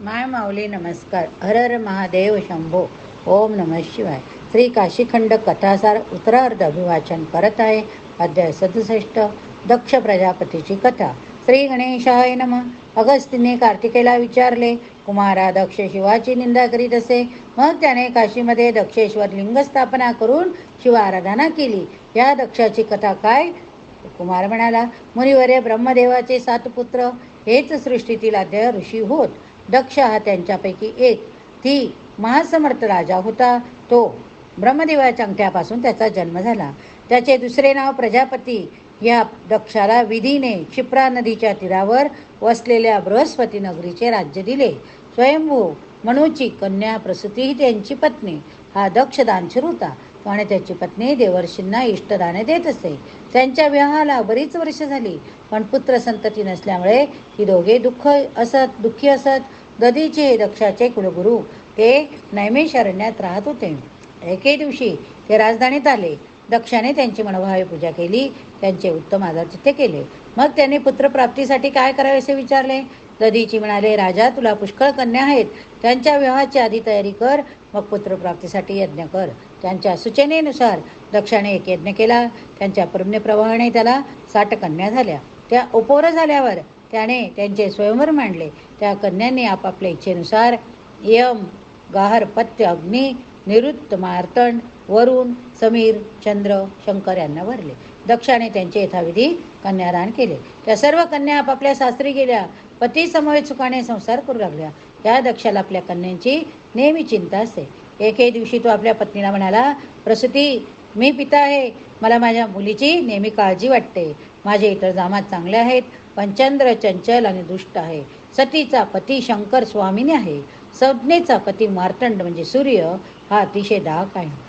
माय माऊली नमस्कार. हर हर महादेव शंभो. ओम नम शिवाय. श्री काशीखंड कथासार उत्तरार्ध अभिवाचन करत आहे. अध्याय सदुसष्ट. दक्ष प्रजापतीची कथा. श्री गणेशाय नम. अगस्तीने कार्तिकेला विचारले कुमारा दक्ष शिवाची निंदा करीत असे मग त्याने काशीमध्ये दक्षेश्वर लिंग स्थापना करून शिवाराधना केली. या दक्षाची कथा काय? कुमार म्हणाला मुनिवरे ब्रह्मदेवाचे सात पुत्र. हेच सृष्टीतील आद्य ऋषी होत. दक्ष हा त्यांच्यापैकी एक. ती महासमर्थ राजा होता. तो ब्रह्मदेवाच्या अंगठ्यापासून त्याचा जन्म झाला. त्याचे दुसरे नाव प्रजापती. या दक्षाला विधीने क्षिप्रा नदीच्या तीरावर वसलेल्या बृहस्पती नगरीचे राज्य दिले. स्वयंभू मनूची कन्या प्रसूती ही त्यांची पत्नी. हा दक्ष दानशूर होता. आणि त्याची पत्नी देवर्षींना इष्टदाने देत असे. त्यांच्या विवाहाला बरीच वर्ष झाली. पण पुत्र संतती नसल्यामुळे ही दोघे दुःख असत दुःखी असत. दधीचे दक्षाचे कुलगुरू. ते नैमिषारण्यात राहत होते. एके दिवशी ते राजधानीत आले. दक्षाने त्यांची मनोभावे पूजा केली. त्यांचे उत्तम आदरातिथ्य केले. मग त्यांनी पुत्रप्राप्तीसाठी काय करावे असे विचारले? दधीची म्हणाले राजा तुला पुष्कळ कन्या आहेत. त्यांच्या विवाहाची आधी तयारी कर. मग पुत्रप्राप्तीसाठी यज्ञ कर. त्यांच्या सूचनेनुसार दक्षाने एक यज्ञ केला. त्यांच्या पुण्यप्रवाहाने त्याला साठ कन्या झाल्या. त्या उपोर झाल्यावर त्याने त्यांचे स्वयंवर मांडले. त्या कन्यांनी आपापल्या इच्छेनुसार यम गाहरपत्य अग्नी निरुत्त मार्तंड वरुण समीर चंद्र शंकर यांना भरले. दक्षाने त्यांचे यथाविधी कन्यादान केले. त्या सर्व कन्या आपापल्या सासरी गेल्या. पती समवेत सुखाने संसार करू लागल्या. या दक्षाला आपल्या कन्यांची नेहमी चिंता असते. एके दिवशी तो आपल्या पत्नीला म्हणाला प्रसूती मी पिता आहे. मला माझ्या मुलीची नेहमी काळजी वाटते. माझे इतर जामात चांगले आहेत. पंचांद्र चंचल आणि दुष्ट आहे. सतीचा पती शंकर स्वामिनी आहे. संज्ञेचा पती मार्तंड म्हणजे सूर्य हा अतिशय दाहक आहे.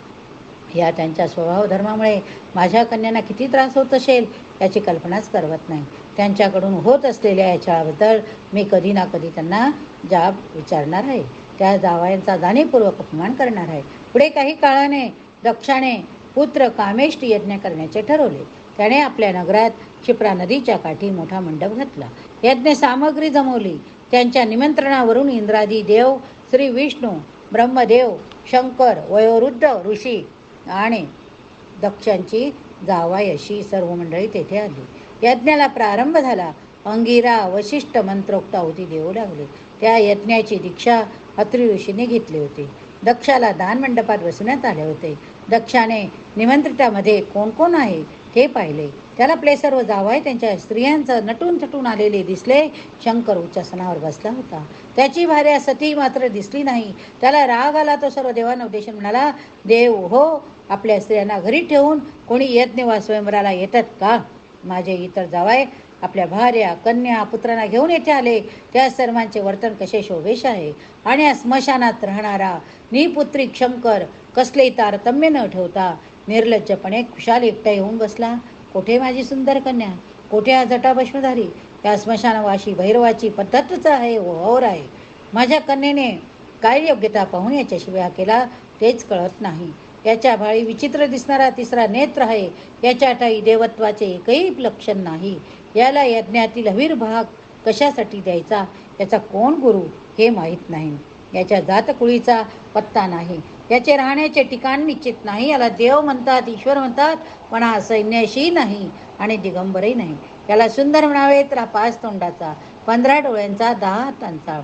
या त्यांच्या स्वभाव धर्मामुळे माझ्या कन्यांना किती त्रास होत असेल याची कल्पनाच करवत नाही. त्यांच्याकडून होत असलेल्या याच्याबद्दल मी कधी ना कधी त्यांना जाब विचारणार आहे. त्या जावायांचा जाणीवपूर्वक अपमान करणार आहे. पुढे काही काळाने दक्षाने पुत्र कामेष्ट यज्ञ करण्याचे ठरवले. त्याने आपल्या नगरात क्षिप्रा नदीच्या काठी मोठा मंडप घातला. यज्ञ सामग्री जमवली. त्यांच्या निमंत्रणावरून इंद्रादी देव श्री विष्णू ब्रह्मदेव शंकर वयोवृद्ध ऋषी आणि दक्षांची जावाय अशी सर्व मंडळी तेथे आली. यज्ञाला प्रारंभ झाला. अंगिरा वशिष्ठ मंत्रोक्त होती देऊ लागले. त्या यज्ञाची दीक्षा अत्री ऋषीने घेतली होती. दक्षाला दान मंडपात बसवण्यात आले होते. दक्षाने निमंत्रितामध्ये कोण कोण आहे? ते पाहिले. त्याला प्लेसरवर सर्व जावाय त्यांच्या स्त्रियांचं नटून थटून आलेले दिसले. शंकर उच्चासनावर बसला होता. त्याची भार्या सती मात्र दिसली नाही. त्याला राग आला तो सर्व देवांना उद्देशून म्हणाला देव हो आपल्या स्त्रियांना घरी ठेवून कोणी यज्ञ वा स्वयंवराला येतात का? माझे इतर जावाय आपल्या भार्या कन्या पुत्रांना घेऊन येथे आले. त्या सर्वांचे वर्तन कसे शोभेश आहे. आणि या स्मशानात राहणारा निपुत्री शंकर कसलेही तारतम्य न ठेवता निर्लज्जपणे खुशाल एकटा येऊन बसला. कोठे माझी सुंदर कन्या? कोठे हा जटाभष्मधारी त्या स्मशानवाशी भैरवाची पद्धतच आहे और आहे. माझ्या कन्येने काय योग्यता पाहून याच्याशिवाय हा केला तेच कळत नाही. याच्या भाळी विचित्र दिसणारा तिसरा नेत्र आहे. याच्या ठाई देवत्वाचे एकही लक्षण नाही. याला यज्ञातील हवीर भाग कशासाठी द्यायचा? याचा कोण गुरु हे माहीत नाही. याच्या जातकुळीचा पत्ता नाही. याचे राहण्याचे ठिकाण निश्चित नाही. याला देव म्हणतात ईश्वर म्हणतात पण हा सैन्याशी नाही आणि दिगंबरही नाही. याला सुंदर म्हणावे तर पाच तोंडाचा पंधरा डोळ्यांचा दहा हातांचा.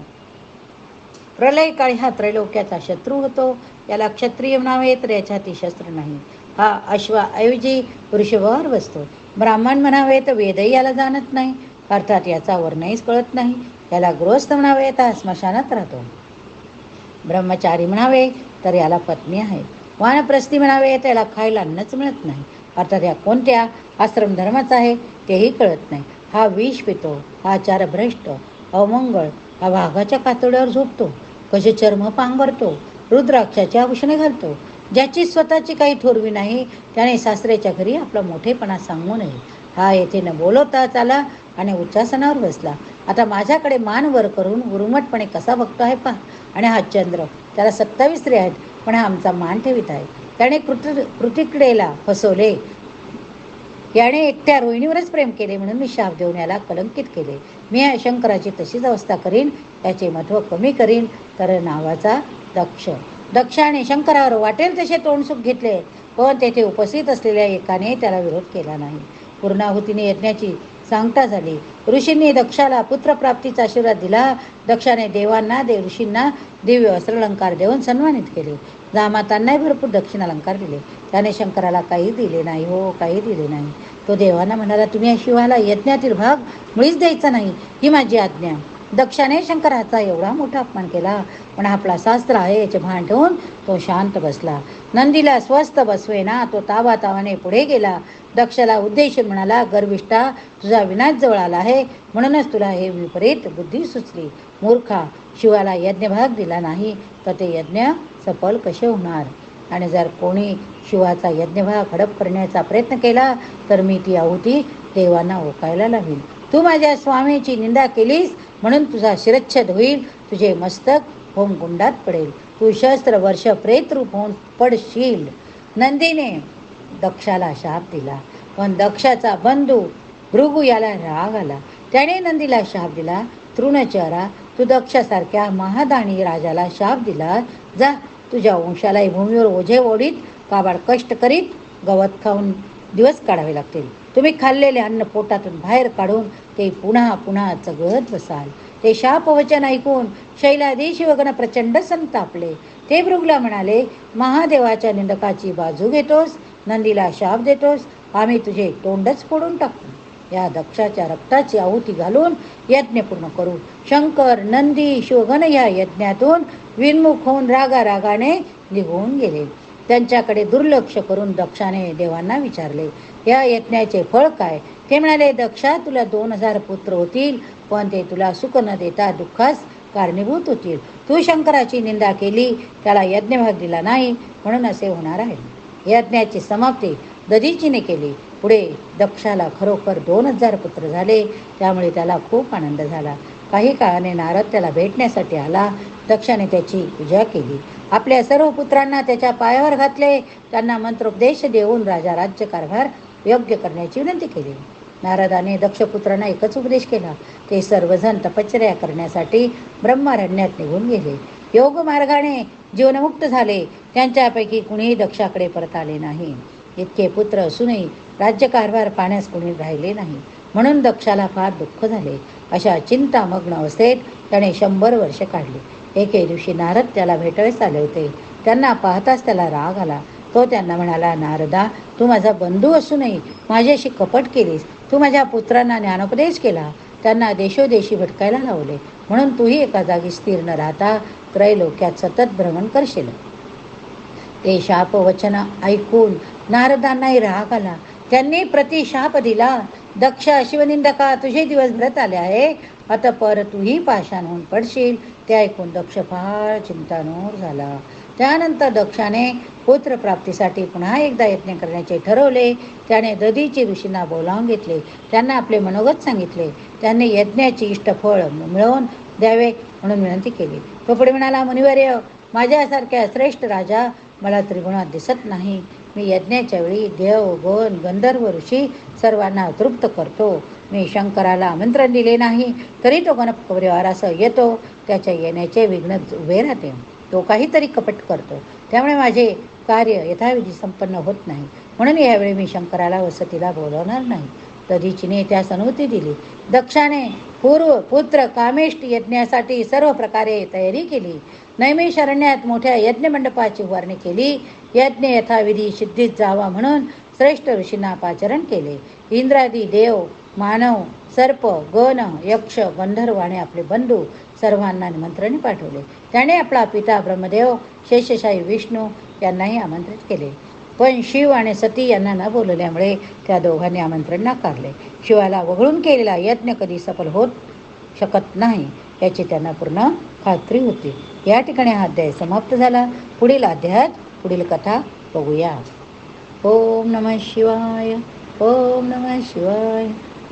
प्रलय काळी हा त्रैलोक्याचा शत्रू होतो. याला क्षत्रिय म्हणावे तर याच्या हाती शस्त्र नाही. हा अश्वाऐवजी वृषभावर बसतो ब्राह्मण म्हणावे तर वेदही याला जाणत नाही. अर्थात याचा वर्णहीच कळत नाही. याला गृहस्थ म्हणावे तर स्मशानात राहतो. ब्रह्मचारी म्हणावे तर याला पत्नी आहे. वानप्रस्थी म्हणावे त्याला खायला अन्नच मिळत नाही. अर्थात या कोणत्या आश्रम धर्माचा आहे तेही कळत नाही. हा विष पितो हा भ्रष्ट अमंगळ हा वाघाच्या कातोड्यावर झोपतो कसे चर्म पांघरतो रुद्राक्षाची आभूषणे घालतो. ज्याची स्वतःची काही थोरवी नाही त्याने सासऱ्याच्या घरी आपला मोठेपणा सांगू नये. हा येथे न बोलवताच आला आणि उच्चासनावर बसला. आता माझ्याकडे मान वर करून उरुमटपणे कसा बघतो आहे पहा. आणि हा चंद्र. त्याला सत्तावीस स्त्री आहेत पण हा आमचा मान ठेवित आहे. त्याने कृत कृतिकडेला फसवले. याने एकट्या रोहिणीवरच प्रेम केले म्हणून मी शाप देऊन याला कलंकित केले. मी या शंकराची तशीच अवस्था करीन याचे महत्त्व कमी करीन. तर नावाचा दक्ष. दक्षाने शंकरावर वाटेल तसे तोंडसुख घेतले पण तेथे उपस्थित असलेल्या एकाने त्याला विरोध केला नाही. पूर्णाहुतीने यज्ञाची सांगता झाली. ऋषींनी दक्षाला पुत्रप्राप्तीचा आशीर्वाद दिला. दक्षाने देवांना देव ऋषींना दिव्य वस्त्रालंकार देऊन सन्मानित केले. जामातांनाही भरपूर दक्षिण अलंकार दिले. त्याने शंकराला काही दिले नाही हो काही दिले नाही. तो देवांना म्हणाला तुम्ही या शिवाला यज्ञातील भाग मुळीच द्यायचा नाही. ही माझी आज्ञा. दक्षाने शंकराचा एवढा मोठा अपमान केला. पण आपला शास्त्र आहे याचे भान ठेवून तो शांत बसला. नंदीला स्वस्थ बसवेना. तो ताबातावाने पुढे गेला. दक्षाला उद्देश म्हणाला गर्विष्ठा तुझा विनाश जवळ आला आहे. म्हणूनच तुला हे विपरीत बुद्धी सुचली. मूर्खा शिवाला यज्ञभाग दिला नाही तर ते यज्ञ सफल कसे होणार? आणि जर कोणी शिवाचा यज्ञभाग हडप करण्याचा प्रयत्न केला तर मी ती आहुती देवांना ओकायला लावीन. तू माझ्या स्वामीची निंदा केलीस म्हणून तुझा शिरच्छेद होईल. तुझे मस्तक होमकुंडात पडेल. तू शस्त्र वर्ष प्रेतरूप होऊन पडशील. नंदीने दक्षाला शाप दिला. पण दक्षाचा बंधू भृगू याला राग आला. त्याने नंदीला शाप दिला. तृणचरा तू दक्षासारख्या महादानी राजाला शाप दिला जा तुझ्या वंशालाही भूमीवर ओझे ओढीत काबाड कष्ट करीत गवत खाऊन दिवस काढावे लागतील. तुम्ही खाल्लेले अन्न पोटातून बाहेर काढून ते पुन्हा पुन्हा चगळत बसाल. ते शापवचन ऐकून शैलादी शिवगण प्रचंड संतापले. ते भृगला म्हणाले महादेवाच्या निंदकाची बाजू घेतोस. नंदीला शाप देतोस आम्ही तुझे तोंडच फोडून टाकू. या दक्षाच्या रक्ताची आहुती घालून यज्ञ पूर्ण करू. शंकर नंदी शोगन या यज्ञातून विन्मुख होऊन रागा रागाने निघून गेले. त्यांच्याकडे दुर्लक्ष करून दक्षाने देवांना विचारले या यज्ञाचे फळ काय? ते म्हणाले दक्षा तुला दोन हजार पुत्र होतील पण ते तुला सुख न देता दुःखास कारणीभूत होतील. तू शंकराची निंदा केली त्याला यज्ञभाग दिला नाही म्हणून असे होणार आहे. यज्ञाची समाप्ती दधीचीने केली. पुढे दक्षाला खरोखर दोन हजार पुत्र झाले. त्यामुळे त्याला खूप आनंद झाला. काही काळाने नारद त्याला भेटण्यासाठी आला. दक्षाने त्याची पूजा केली. आपल्या सर्व पुत्रांना त्याच्या पायावर घातले. त्यांना मंत्रोपदेश देऊन राजा राज्यकारभार योग्य करण्याची विनंती केली. नारदाने दक्षपुत्रांना एकच उपदेश केला. ते सर्वजण तपश्चर्या करण्यासाठी ब्रह्मारण्यात निघून गेले. योग मार्गाने जीवनमुक्त झाले. त्यांच्यापैकी कुणीही दक्षाकडे परत आले नाही. इतके पुत्र असूनही राज्यकारभार पाण्यास कुणी राहिले नाही. म्हणून दक्षाला फार दुःख झाले. अशा चिंतामग्न अवस्थेत त्याने शंभर वर्ष काढली. एके दिवशी नारद त्याला भेटावेस आले होते. त्यांना पाहताच त्याला राग आला. तो त्यांना म्हणाला नारदा तू माझा बंधू असूनही माझ्याशी कपट केलीस. तू माझ्या पुत्रांना ज्ञानोपदेश केला. त्यांना देशोदेशी भटकायला लावले. म्हणून तूही एका जागी स्थिर न राहता त्रैलोक्यात सतत भ्रमण करशील. ते शापवचन ऐकून नारदांनाही राग आला. त्यांनी प्रतिशाप दिला. दक्ष शिवनिंदका तुझे दिवस भरत आले आहे. आता पर तूही पाषाण होऊन पडशील. ते ऐकून दक्ष फार चिंतानूर झाला. त्यानंतर दक्षाने पुत्रप्राप्तीसाठी पुन्हा एकदा यत्न करण्याचे ठरवले. त्याने दधीची ऋषींना बोलावून घेतले. त्यांना आपले मनोगत सांगितले. त्यांनी यज्ञाची इष्टफळ मिळवून द्यावे म्हणून विनंती केली. तो पुढे म्हणाला मुनिवर्य माझ्यासारख्या श्रेष्ठ राजा मला त्रिगुणात दिसत नाही. मी यज्ञाच्या वेळी देव गोन गंधर्व ऋषी सर्वांना तृप्त करतो. मी शंकराला आमंत्रण दिले नाही तरी तो गणप परिवारासह येतो. त्याच्या येण्याचे विघ्न उभे राहते. तो काहीतरी कपट करतो. त्यामुळे माझे कार्य यथाविधी संपन्न होत नाही. म्हणून यावेळी मी शंकराला वसतीला बोलवणार नाही. दधीचीने त्यास अनुमती दिली. दक्षाने पूर्व पुत्र कामेष्ट यज्ञासाठी सर्व प्रकारे तयारी केली. नैमिषारण्यात मोठ्या यज्ञमंडपाची उभारणी केली. यज्ञ यथाविधी सिद्धीत जावा म्हणून श्रेष्ठ ऋषींना पाचरण केले. इंद्रादी देव मानव सर्प गण यक्ष गंधर्व आणि आपले बंधू सर्वांना निमंत्रण पाठवले. त्याने आपला पिता ब्रह्मदेव शेषशाही विष्णू यांनाही आमंत्रित केले. पण शिव आणि सती यांना न बोलवल्यामुळे त्या दोघांनी आमंत्रण नाकारले. शिवाला वगळून केलेला यज्ञ कधी सफल होत शकत नाही याची त्यांना पूर्ण खात्री होती. या ठिकाणी हा अध्याय समाप्त झाला. पुढील अध्यायात पुढील कथा बघूया. ओम नमः शिवाय ओम नमः शिवाय.